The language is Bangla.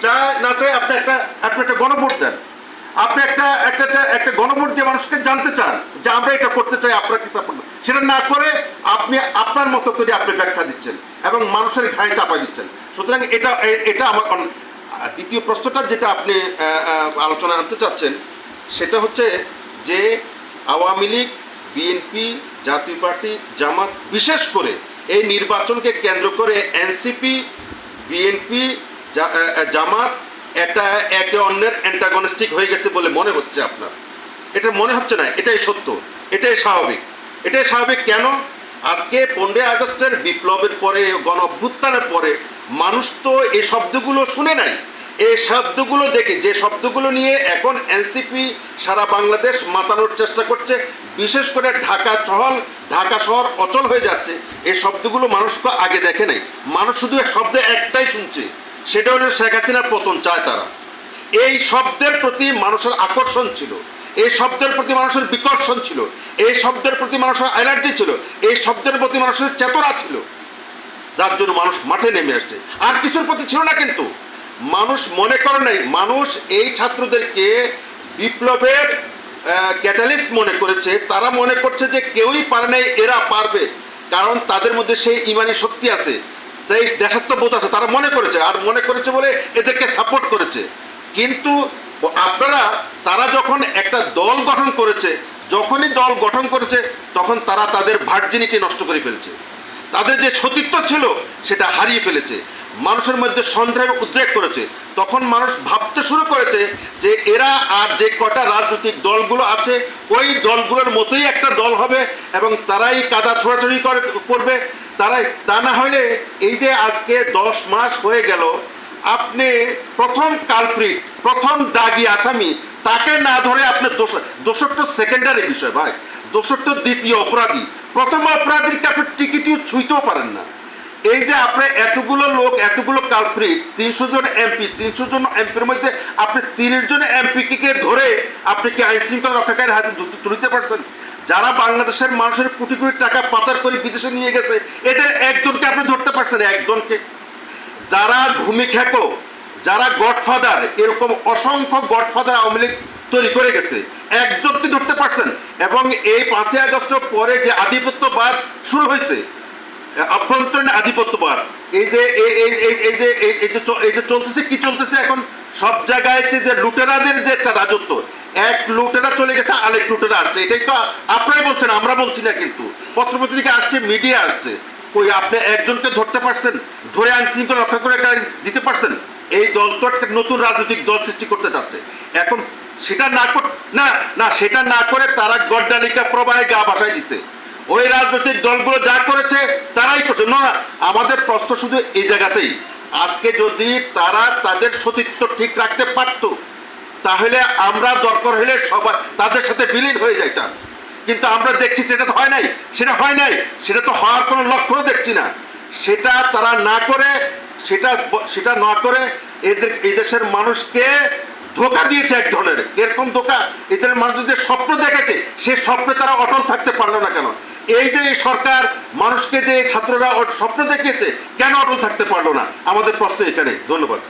চায় না চায় আপনি একটা আপনি একটা গণভোট দেন। আপনি একটা একটা, একটা- গণভোট দিয়ে মানুষকে জানতে চান যে আমরা এটা করতে চাই, আপনার কি সাপোর্ট সেটা না করে আপনি আপনার মতো করে আপনি ব্যাখ্যা দিচ্ছেন এবং মানুষের ঘাড়ে চাপা দিচ্ছেন। সুতরাং এটা এটা আমার দ্বিতীয় প্রশ্নটা যেটা আপনি আলোচনা আনতে চাচ্ছেন, সেটা হচ্ছে যে আওয়ামী লীগ, বিএনপি, জাতীয় পার্টি, জামাত, বিশেষ করে এই নির্বাচনকে কেন্দ্র করে এনসিপি, বিএনপি জামাত একটা একে অন্যের অ্যান্টাগনিস্টিক হয়ে গেছে বলে মনে হচ্ছে আপনার। এটা মনে হচ্ছে না, এটাই সত্য, এটাই স্বাভাবিক। এটাই স্বাভাবিক কেন? আজকে পনেরোই আগস্টের বিপ্লবের পরে, গণ অভ্যুত্থানের পরে মানুষ তো এই শব্দগুলো শুনে নাই। এই শব্দগুলো দেখে, যে শব্দগুলো নিয়ে এখন এনসিপি সারা বাংলাদেশ মাতানোর চেষ্টা করছে, বিশেষ করে ঢাকা চহল, ঢাকা শহর অচল হয়ে যাচ্ছে, এই শব্দগুলো মানুষকে আগে দেখে নাই। মানুষ শুধু শব্দ একটাই শুনছে। সেটা হলো শেখ হাসিনার পতন চায় তারা। এই শব্দের প্রতি মানুষের আকর্ষণ ছিল, এই শব্দের প্রতি মানুষের বিকর্ষণ ছিল, এই শব্দের প্রতি মানুষের অ্যালার্জি ছিল, এই শব্দের প্রতি মানুষের চেতনা ছিল। যার জন্য মানুষ মাঠে নেমে আসছে। আর কিছুর প্রতি ছিল না কিন্তু। মানুষ মনে করে নাই, মানুষ এই ছাত্রদেরকে বিপ্লবের ক্যাটালিস্ট মনে করেছে। তারা মনে করছে যে কেউই পারে নাই, এরা পারবে। কারণ তাদের মধ্যে সেই ইমানি শক্তি আছে। সেই দেশাত্মবোধ আছে, তারা মনে করেছে, আর মনে করেছে বলে এদেরকে সাপোর্ট করেছে। কিন্তু আপনারা, তারা যখন একটা দল গঠন করেছে, যখনই দল গঠন করেছে, তখন তারা তাদের ভার্জিনিটি নষ্ট করে ফেলছে। তাদের যে সতীত্ব ছিল, সেটা হারিয়ে ফেলেছে। মানুষের মধ্যে সন্দেহের উদ্রেক করেছে। তখন মানুষ ভাবতে শুরু করেছে যে এরা আর যে কটা রাজনৈতিক দলগুলো আছে, ওই দলগুলোর মতোই একটা দল হবে এবং তারাই কাদা ছোড়াছড়ি করে, করবে। তারাই, তা না হলে এই যে আজকে দশ মাস হয়ে গেল, আপনি প্রথম কালপ্রিট প্রথম দাগি আসামি, তাকে না ধরে আপনি দোষ দোষর তো সেকেন্ডারি বিষয় ভাই দোষর তো দ্বিতীয় অপরাধী। প্রথম অপরাধীকে আপনি টিকিটিও ছুঁইতেও পারেন না। এই যে আপনি এতগুলো লোক, এতগুলো কালপ্রিট তিনশো জন এমপি তিনশো জন এমপির মধ্যে আপনি তিরিশ জন এমপিকে ধরে আপনি কি আইন শৃঙ্খলা রক্ষাকারীর হাতে তুলিতে পারছেন? যারা বাংলাদেশের মানুষের কোটি কোটি টাকা পাচার করে বিদেশে নিয়ে গেছে, এদের একজনকে আপনি ধরতে পারছেন, একজনকে। যারা ভূমি খেকো যারা গডফাদার, এরকম অসংখ্য গডফাদার আওয়ামী লীগ তৈরি করে গেছে একজনকে ধরতে পারছেন। এবং এই পাঁচই আগস্ট পরে যে আধিপত্যবাদ শুরু হয়েছে, আভ্যন্তরীণ আধিপত্যবাদ, এই যে এই যে এই যে চলতেছে, কি চলতেছে এখন? সব জায়গায় যে লুটেরাদের যে একটা রাজত্ব, এক লুটেরা চলে গেছে, আরেক লুটেরা আসছে। এটাই তো আপনারাই বলছেন, আমরা বলছি না কিন্তু। পত্রপত্রিকা আসছে, মিডিয়া আসছে। কই, আপনি একজনকে ধরতে পারছেন? ধরে আইন শৃঙ্খলা রক্ষা করে দিতে পারছেন? এই দল তো একটা নতুন রাজনৈতিক দল সৃষ্টি করতে চাচ্ছে এখন সেটা না না না, সেটা না করে তারা গড্ডালিকা প্রবাহে গা বাসায় দিছে। ওই রাজনৈতিক দলগুলো যা করেছে, তারাই করছে। না, আমাদের প্রশ্ন শুধু এই জায়গাতেই। আজকে যদি তারা তাদের সতীত্ব ঠিক রাখতে পারতো, তাহলে আমরা দরকার হলে সবাই তাদের সাথে বিলীন হয়ে যাইতাম। কিন্তু আমরা দেখছি সেটা তো হয় নাই। সেটা হয় নাই। সেটা তো হওয়ার কোনো লক্ষণও দেখছি না। সেটা তারা না করে সেটা সেটা না করে এদের, এই দেশের মানুষকে ধোকা দিয়েছে এক ধরনের। এরকম ধোকা এদের মানুষ যে স্বপ্ন দেখেছে সে স্বপ্নে তারা অটল থাকতে পারল না কেন? এই যে সরকার মানুষকে যে ছাত্ররা স্বপ্ন দেখিয়েছে, কেন অটল থাকতে পারল না? আমাদের প্রশ্ন এখানে। ধন্যবাদ।